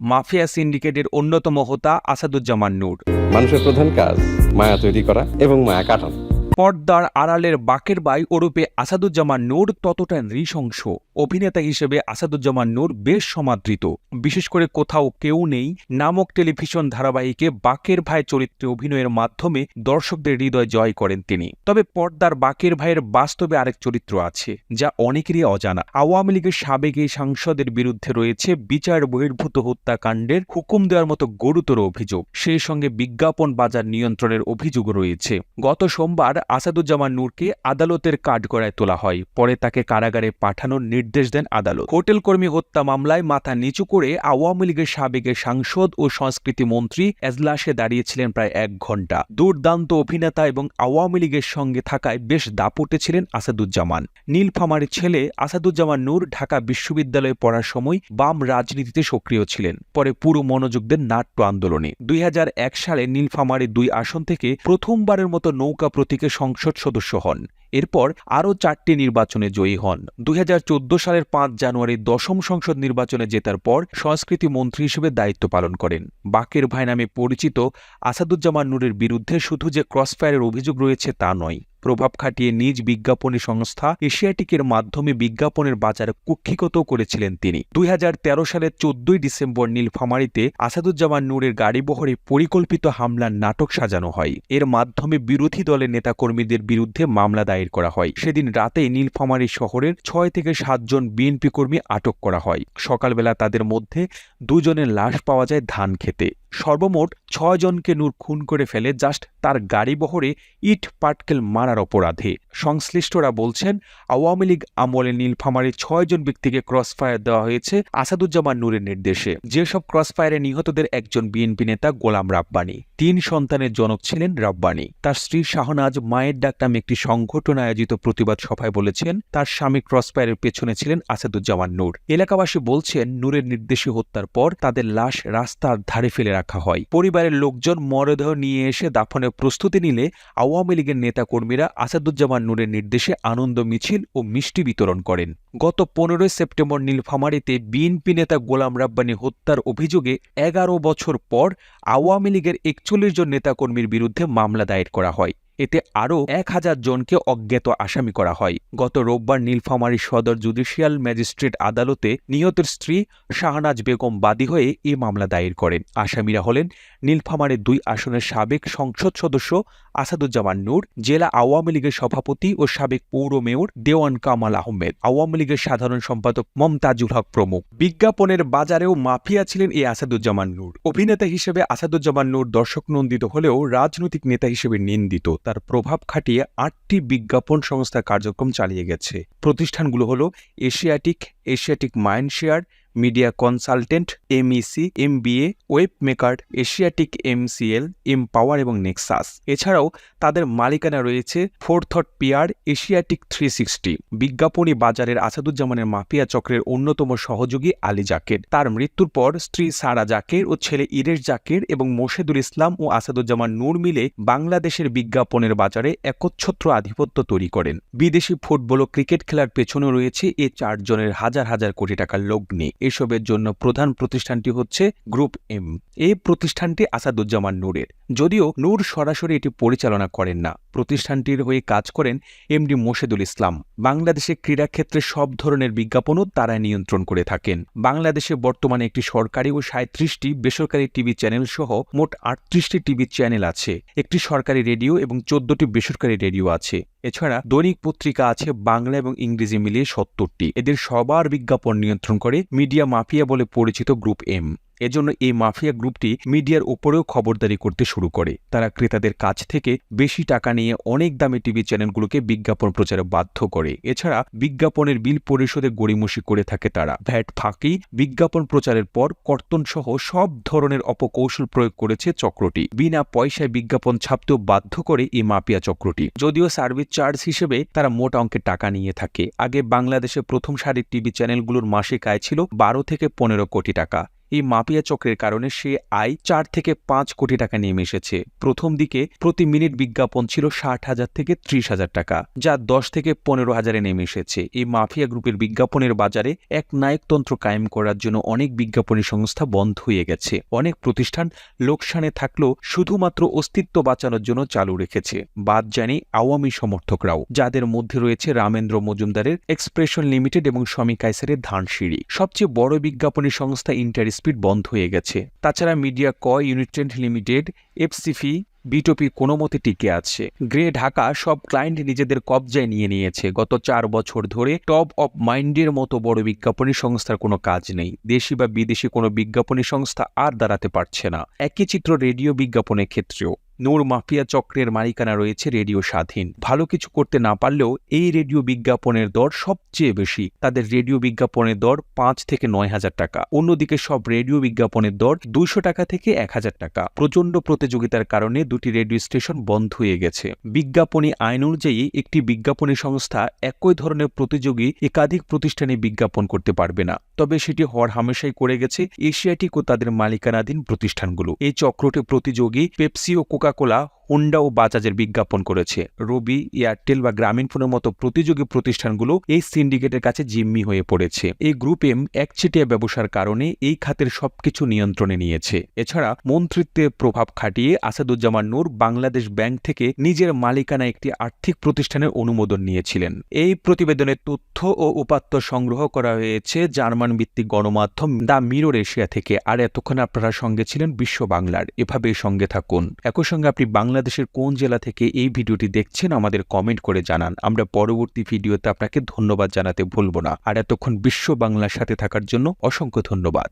Mafia সিন্ডিকেটের অন্যতম হোতা আসাদুজ্জামান নূর। মানুষের প্রধান কাজ মায়া তৈরি করা এবং মায়া কাটানো। পর্দার আড়ালের বাকের বাই ওরূপে আসাদুজ্জামান নূর ততটা নৃশংস। অভিনেতা হিসেবে আসাদুজ্জামান নূর বেশ সমাদৃত। বিশেষ করে কোথাও কেউ নেই, নামক টেলিভিশন ধারাবাহিকে বাকের ভাই চরিত্রে অভিনয়ের মাধ্যমে দর্শকদের হৃদয় জয় করেন তিনি। তবে পর্দার বাকের ভাইয়ের বাস্তবে আরেক চরিত্র আছে, যা অনেকেরই অজানা। আওয়ামী লীগের সাবেক এই সাংসদের বিরুদ্ধে রয়েছে বিচার বহির্ভূত হত্যাকাণ্ডের হুকুম দেওয়ার মতো গুরুতর অভিযোগ। সেই সঙ্গে বিজ্ঞাপন বাজার নিয়ন্ত্রণের অভিযোগ রয়েছে। গত সোমবার আসাদুজ্জামান নূরকে আদালতের কাঠগড়ায় তোলা হয়। পরে তাকে কারাগারে পাঠানোর নির্দেশ দেন আদালত। হোটেল কর্মী হত্যা মামলায় মাথা নিচু করে আওয়ামী লীগের সাবেকের সাংসদ ও সংস্কৃতি মন্ত্রী এজলাসে দাঁড়িয়েছিলেন প্রায় এক ঘণ্টা দুর্দান্ত অভিনেতা এবং আওয়ামী লীগের সঙ্গে থাকায় বেশ দাপটে ছিলেন আসাদুজ্জামান। নীলফামারীর ছেলে আসাদুজ্জামান নূর ঢাকা বিশ্ববিদ্যালয়ে পড়ার সময় বাম রাজনীতিতে সক্রিয় ছিলেন। পরে পুরো মনোযোগ দেন নাট্য আন্দোলনে। দুই হাজার এক সালে নীলফামারী দুই আসন থেকে প্রথমবারের মতো নৌকা প্রতীকে সংসদ সদস্য হন। এরপর আরও চারটি নির্বাচনে জয়ী হন। দুই হাজার চোদ্দ সালের পাঁচ জানুয়ারি দশম সংসদ নির্বাচনে জেতার পর সংস্কৃতি মন্ত্রী হিসেবে দায়িত্ব পালন করেন। বাকের ভাই নামে পরিচিত আসাদুজ্জামান নূরের বিরুদ্ধে শুধু যে ক্রসফায়ারের অভিযোগ রয়েছে তা নয়। প্রভাব খাটিয়ে নিজ বিজ্ঞাপনী সংস্থা এশিয়াটিকের মাধ্যমে বিজ্ঞাপনের বাজার কুক্ষিগত করেছিলেন তিনি। দুই হাজার তেরো সালের চোদ্দই ডিসেম্বর নীলফামারীতে আসাদুজ্জামান নূরের গাড়িবহরে পরিকল্পিত হামলার নাটক সাজানো হয়। এর মাধ্যমে বিরোধী দলের নেতাকর্মীদের বিরুদ্ধে মামলা দায়ের করা হয়। সেদিন রাতে নীলফামারী শহরের ছয় থেকে সাতজন বিএনপি কর্মী আটক করা হয়। সকালবেলা তাদের মধ্যে দুজনের লাশ পাওয়া যায় ধান খেতে। সর্বমোট ছয়জনকে নূর খুন করে ফেলে জাস্ট তার গাড়িবহরে ইট পাটকেল মারার অপরাধে। সংশ্লিষ্টরা বলছেন, আওয়ামী লীগ আমলে নীলফামারীর ছয়জন ব্যক্তিকে ক্রসফায়ার দেওয়া হয়েছে আসাদুজ্জামান নূরের নির্দেশে। যেসব ক্রসফায়ারে নিহতদের একজন বিএনপি নেতা গোলাম রাব্বানি, তিন সন্তানের জনক ছিলেন রাব্বানি। তার স্ত্রী শাহনাজ মায়ের ডাক নামে একটি সংগঠন আয়োজিত প্রতিবাদ সভায় বলেছেন, তার স্বামী ক্রসফায়ারের পেছনে ছিলেন আসাদুজ্জামান নূর। এলাকাবাসী বলছেন, নূরের নির্দেশে হত্যার পর তাদের লাশ রাস্তার ধারে ফেলে রাখা হয়। পরিবারের লোকজন মরদেহ নিয়ে এসে দাফনের প্রস্তুতি নিলে আওয়ামী লীগের নেতাকর্মীরা আসাদুজ্জামান নূরের নির্দেশে আনন্দ মিছিল ও মিষ্টি বিতরণ করেন। গত পনেরোই সেপ্টেম্বর নীলফামারীতে বিএনপি নেতা গোলাম রাব্বানি হত্যার অভিযোগে এগারো বছর পর আওয়ামী লীগের একচল্লিশ জন নেতাকর্মীর বিরুদ্ধে মামলা দায়ের করা হয়। এতে আরও এক হাজার জনকে অজ্ঞাত আসামি করা হয়। গত রোববার নীলফামারী সদর জুডিশিয়াল ম্যাজিস্ট্রেট আদালতে নিহতের স্ত্রী শাহনাজ বেগম বাদী হয়ে এ মামলা দায়ের করেন। আসামিরা হলেন নীলফামারীর দুই আসনের সাবেক সংসদ সদস্য আসাদুজ্জামান নূর, জেলা আওয়ামী লীগের সভাপতি ও সাবেক পৌর মেয়র দেওয়ান কামাল আহমেদ। আওয়ামী লীগের সাধারণ সম্পাদক মমতাজুল হক প্রমুখ। বিজ্ঞাপনের বাজারেও মাফিয়া ছিলেন এই আসাদুজ্জামান নূর। অভিনেতা হিসেবে আসাদুজ্জামান নূর দর্শক নন্দিত হলেও রাজনৈতিক নেতা হিসেবে নিন্দিত। তার প্রভাব খাটিয়ে আটটি বিজ্ঞাপন সংস্থা কার্যক্রম চালিয়ে গেছে। প্রতিষ্ঠানগুলো হলো Asiatic Asiatic mindshare media consultant MEC MBA web maker Asiatic MCL M power এবং নেক্সাস এছাড়াও তাদের মালিকানা রয়েছে forethought PR Asiatic three sixty বিজ্ঞাপনী বাজারের আসাদুজ্জামানের মাফিয়া চক্রের অন্যতম সহযোগী আলী জাকের। তার মৃত্যুর পর স্ত্রী সারা জাকের ও ছেলে ইরেশ জাকের এবং মোশেদুল ইসলাম ও আসাদুজ্জামান নূর মিলে বাংলাদেশের বিজ্ঞাপনের বাজারে একচ্ছত্র আধিপত্য তৈরি করেন। বিদেশি ফুটবল ও ক্রিকেট খেলার পেছনে রয়েছে এ চারজনের হাজার হাজার কোটি টাকার লগ্নি। এসবের জন্য প্রধান প্রতিষ্ঠানটি হচ্ছে গ্রুপ এম। এই প্রতিষ্ঠানটি আসাদুজ্জামান নূরের। যদিও নূর সরাসরি এটি পরিচালনা করেন না। প্রতিষ্ঠানটির হয়ে কাজ করেন এমডি মোশেদুল ইসলাম। বাংলাদেশে ক্রীড়াক্ষেত্রে সব ধরনের বিজ্ঞাপনও তারা নিয়ন্ত্রণ করে থাকেন। বাংলাদেশে বর্তমানে একটি সরকারি ও সাঁত্রিশটি বেসরকারি টিভি চ্যানেল সহ মোট আটত্রিশটি টিভি চ্যানেল আছে। একটি সরকারি রেডিও এবং চোদ্দটি বেসরকারি রেডিও আছে। এছাড়া দৈনিক পত্রিকা আছে বাংলা এবং ইংরেজি মিলিয়ে সত্তরটি। এদের সবার বিজ্ঞাপন নিয়ন্ত্রণ করে মিডিয়া মাফিয়া বলে পরিচিত গ্রুপ এম। এজন্য এই মাফিয়া গ্রুপটি মিডিয়ার উপরেও খবরদারি করতে শুরু করে। তারা ক্রেতাদের কাছ থেকে বেশি টাকা নিয়ে অনেক দামে টিভি চ্যানেলগুলোকে বিজ্ঞাপন প্রচারে বাধ্য করে। এছাড়া বিজ্ঞাপনের বিল পরিশোধে গড়িমসি করে থাকে তারা। ভ্যাট ফাঁকি, বিজ্ঞাপন প্রচারের পর কর্তন সহ সব ধরনের অপকৌশল প্রয়োগ করেছে চক্রটি। বিনা পয়সায় বিজ্ঞাপন ছাপতেও বাধ্য করে এই মাফিয়া চক্রটি। যদিও সার্ভিস চার্জ হিসেবে তারা মোট অঙ্কের টাকা নিয়ে থাকে। আগে বাংলাদেশে প্রথম সারির টিভি চ্যানেলগুলোর মাসিক আয় ছিল বারো থেকে পনেরো কোটি টাকা। এই মাফিয়া চক্রের কারণে সে আয় চার থেকে পাঁচ কোটি টাকা নেমে এসেছে প্রথম দিকে প্রতি মিনিট বিজ্ঞাপন ছিল ষাট হাজার থেকে ত্রিশ হাজার টাকা, যা দশ থেকে পনেরো হাজারে নেমে এসেছে এই মাফিয়া গ্রুপের বিজ্ঞাপনের বাজারে এক নায়কতন্ত্র কায়েম করার জন্য অনেক বিজ্ঞাপনী সংস্থা বন্ধ হয়ে গেছে। অনেক প্রতিষ্ঠান লোকসানে থাকলেও শুধুমাত্র অস্তিত্ব বাঁচানোর জন্য চালু রেখেছে। বাদ জানি আওয়ামী সমর্থকরাও, যাদের মধ্যে রয়েছে রামেন্দ্র মজুমদারের, এক্সপ্রেশন লিমিটেড এবং স্বামী কাইসারের ধানসিঁড়ি। সবচেয়ে বড় বিজ্ঞাপনী সংস্থা ইন্টার স্পিড বন্ধ হয়ে গেছে। তাছাড়া মিডিয়া ক ইউনিটেন্ট লিমিটেড এফসিফি বিটোপি কোনো মতে টিকে আছে। গ্রে ঢাকা সব ক্লায়েন্ট নিজেদের কবজায় নিয়ে নিয়েছে। গত চার বছর ধরে টপ অফ মাইন্ডের মতো বড় বিজ্ঞাপনী সংস্থার কোনো কাজ নেই। দেশি বা বিদেশি কোনো বিজ্ঞাপনী সংস্থা আর দাঁড়াতে পারছে না। একই চিত্র রেডিও বিজ্ঞাপনের ক্ষেত্রেও। নূর মাফিয়া চক্রের মালিকানা রয়েছে রেডিও স্বাধীন। ভালো কিছু করতে না পারলেও এই রেডিও বিজ্ঞাপনের দর সবচেয়ে বেশি। তাদের রেডিও বিজ্ঞাপনের দর পাঁচ থেকে নয় হাজার টাকা। অন্যদিকে সব রেডিও বিজ্ঞাপনের দর দুইশো টাকা থেকে এক হাজার টাকা। প্রচণ্ড প্রতিযোগিতার কারণে দুটি রেডিও স্টেশন বন্ধ হয়ে গেছে। বিজ্ঞাপনী আইন অনুযায়ী একটি বিজ্ঞাপনী সংস্থা একই ধরনের প্রতিযোগী একাধিক প্রতিষ্ঠানে বিজ্ঞাপন করতে পারবে না। তবে সেটি হওয়ার হামেশাই করে গেছে এশিয়াটিক ও তাদের মালিকানাধীন প্রতিষ্ঠানগুলো। এই চক্রটি প্রতিযোগী পেপসি ও Coca-Cola হোন্ডা ও বাজাজের বিজ্ঞাপন করেছে। রবি, এয়ারটেল বা গ্রামীণফোনের মতো প্রতিযোগী প্রতিষ্ঠানগুলো এই সিন্ডিকেটের কাছে জিম্মি হয়ে পড়েছে। এই গ্রুপ এম একচেটিয়া ব্যবসার কারণে এই খাতের সবকিছু নিয়ন্ত্রণে নিয়েছে। এছাড়া মন্ত্রিত্বের প্রভাব খাটিয়ে আসাদুজ্জামান নূর বাংলাদেশ ব্যাংক থেকে নিজের মালিকানা একটি আর্থিক প্রতিষ্ঠানের অনুমোদন নিয়েছিলেন। এই প্রতিবেদনের তথ্য ও উপাত্ত সংগ্রহ করা হয়েছে জার্মান ভিত্তিক গণমাধ্যম দ্য মিরর এশিয়া থেকে। আর এতক্ষণ আপনারা সঙ্গে ছিলেন বিশ্ব বাংলার। এভাবেই সঙ্গে থাকুন। একই সঙ্গে আপনি বাংলাদেশের কোন জেলা থেকে এই ভিডিওটি দেখছেন আমাদের কমেন্ট করে জানান। আমরা পরবর্তী ভিডিওতে আপনাকে ধন্যবাদ জানাতে ভুলব না। আর এতক্ষণ বিশ্ব বাংলার সাথে থাকার জন্য অসংখ্য ধন্যবাদ।